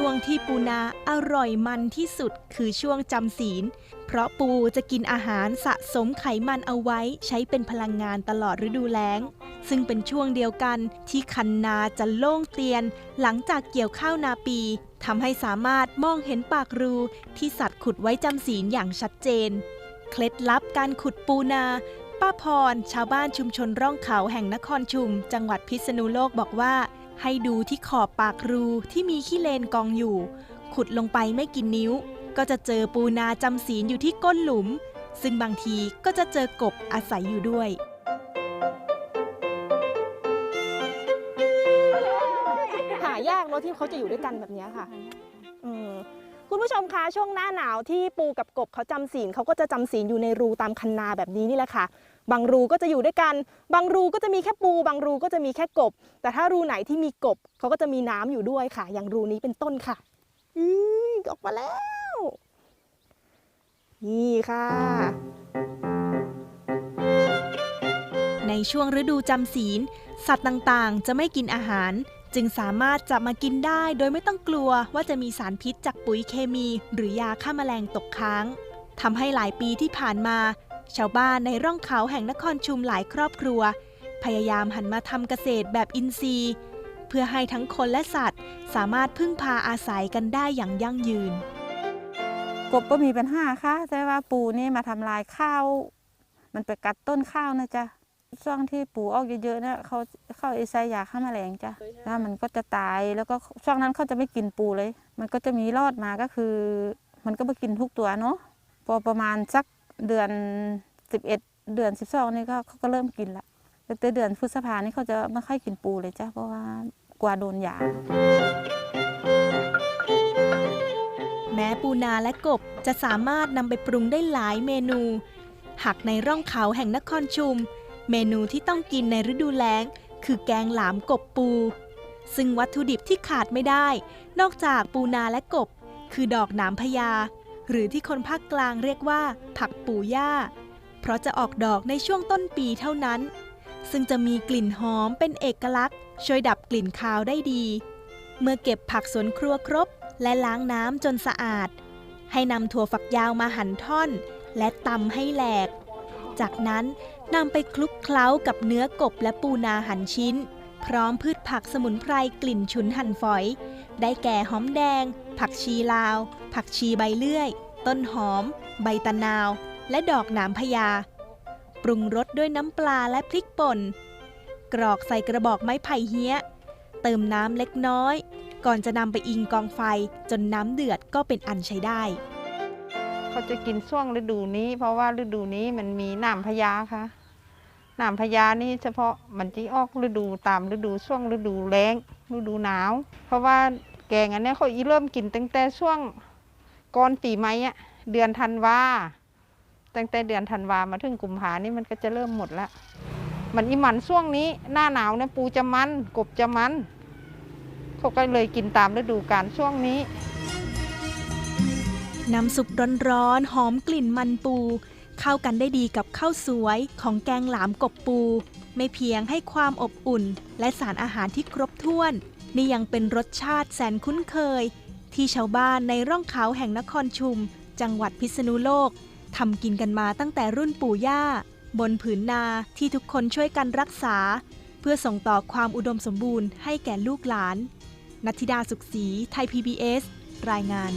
ช่วงที่ปูนาอร่อยมันที่สุดคือช่วงจำศีล เพราะปูจะกินอาหารสะสมไขมันเอาไว้ใช้เป็นพลังงานตลอดฤดูแล้ง ซึ่งเป็นช่วงเดียวกันที่คันนาจะโล่งเตียน หลังจากเกี่ยวข้าวนาปีทำให้สามารถมองเห็นปากรูที่สัตว์ขุดไว้จำศีลอย่างชัดเจน เคล็ดลับการขุดปูนาป้าพร ชาวบ้านชุมชนร่องเขาแห่งนครชุม จังหวัดพิษณุโลกบอกว่า ให้ดูที่ขอบปากรูที่มีขี้เลนกองอยู่ ขุดลงไปไม่กินนิ้ว ก็จะเจอปูนาจำศีลอยู่ที่ก้นหลุม ซึ่งบางทีก็จะเจอกบอาศัยอยู่ด้วย หายากเนาะที่เขาจะอยู่ด้วยกันแบบเนี้ยค่ะ อืม คุณผู้ชมคะช่วงหน้าหนาวที่ปูกับกบเขาจำศีลเขาก็จะจำศีลอยู่ในรูตามคันนาแบบนี้นี่แหละค่ะ บางรูก็จะอยู่ด้วยกัน บางรูก็จะมีแค่ปู บางรูก็จะมีแค่กบ แต่ถ้ารูไหนที่มีกบเขาก็จะมีน้ำอยู่ด้วยค่ะ อย่างรูนี้เป็นต้นค่ะอือออกมาแล้ว นี่ค่ะ ในช่วงฤดูจำศีลสัตว์ต่างๆ จะไม่กินอาหาร จึงสามารถจับมากินได้โดยไม่ต้องกลัวว่าจะมีสารพิษจากปุ๋ยเคมี หรือยาฆ่าแมลงตกค้างทำให้หลายปีที่ผ่านมา ชาวบ้านในร่องเขาแห่งนครชุมหลายครอบครัว พยายามหันมาทำเกษตรแบบอินทรีย์ เพื่อให้ทั้งคนและสัตว์ สามารถพึ่งพาอาศัยกันได้อย่างยั่งยืน กบก็มีปัญหาค่ะแต่ว่าปูนี่มาทำลายข้าว มันไปกัดต้นข้าวนะจ๊ะ ช่วงที่ปูออกเยอะๆนะเขาเข้าไอไซยาฆ่าแมลงจ้ะแล้วมันก็จะตายแล้วก็ช่วงนั้นเขาจะไม่กินปูเลย มันก็จะมีรอดมาก็คือ มันก็ไปกินทุกตัวเนาะพอประมาณสักเดือน 11 เดือน 12 นี่ก็เขาก็เริ่มกินละแต่เดือนพฤษภานี่เขาจะไม่ค่อยกินปูเลยจ้ะเพราะว่ากลัวโดนยาแม้ปูนาและกบจะสามารถนำไปปรุงได้หลายเมนู หากในร่องเขาแห่งนครชุม เมนูที่ต้องกินในฤดูแล้ง คือแกงหลามกบปู ซึ่งวัตถุดิบที่ขาดไม่ได้ นอกจากปูนาและกบ คือดอกหนามพญาหรือที่คนภาคกลางเรียกว่า ผักปูย่า เพราะจะออกดอกในช่วงต้นปีเท่านั้น ซึ่งจะมีกลิ่นหอมเป็นเอกลักษณ์ ช่วยดับกลิ่นคาวได้ดี เมื่อเก็บผักสวนครัวครบ และล้างน้ำจนสะอาด ให้นำถั่วฝักยาวมาหั่นท่อน และตำให้แหลก จากนั้น นำไปคลุกเคล้ากับเนื้อกบและปูนาหั่นชิ้น พร้อมพืชผักสมุนไพรกลิ่นฉุนหั่นฝอย ได้แก่หอมแดง ผักชีลาว ผักชีใบเลื่อย ต้นหอม ใบตะนาว และดอกหนามพญาปรุงรสด้วยน้ำปลาและพริกป่น กรอกใส่กระบอกไม้ไผ่เฮี้ย เติมน้ำเล็กน้อย ก่อนจะนำไปอิงกองไฟจนน้ำเดือดก็เป็นอันใช้ได้เขาจะกินช่วงฤดูนี้ เพราะว่าฤดูนี้มันมีหนามพญาค่ะ นามพญานี่เฉพาะมันจะออกฤดูตามฤดูช่วงฤดูแล้งฤดูหนาว เพราะว่าแกงอันนี้เขาอีเริ่มกินตั้งแต่ช่วงก่อนปีใหม่อะเดือนธันวาตั้งแต่เดือนธันวามาถึงกุมภานี่มันก็จะเริ่มหมดแล้ว มันอีหมันช่วงนี้หน้าหนาวเนี่ยปูจะมันกบจะมันเขาก็เลยกินตามฤดูกาลช่วงนี้น้ำซุปร้อนๆหอมกลิ่นมันปู เข้ากันได้ดีกับข้าวสวยของแกงหลามกบปู ไม่เพียงให้ความอบอุ่น และสารอาหารที่ครบถ้วน นี่ยังเป็นรสชาติแสนคุ้นเคย ที่ชาวบ้านในร่องเขาแห่งนครชุม จังหวัดพิษณุโลกทำกินกันมาตั้งแต่รุ่นปู่ย่า บนผืนนาที่ทุกคนช่วยกันรักษา เพื่อส่งต่อความอุดมสมบูรณ์ให้แก่ลูกหลานนัทธิดาสุขศรีไทย PBS รายงาน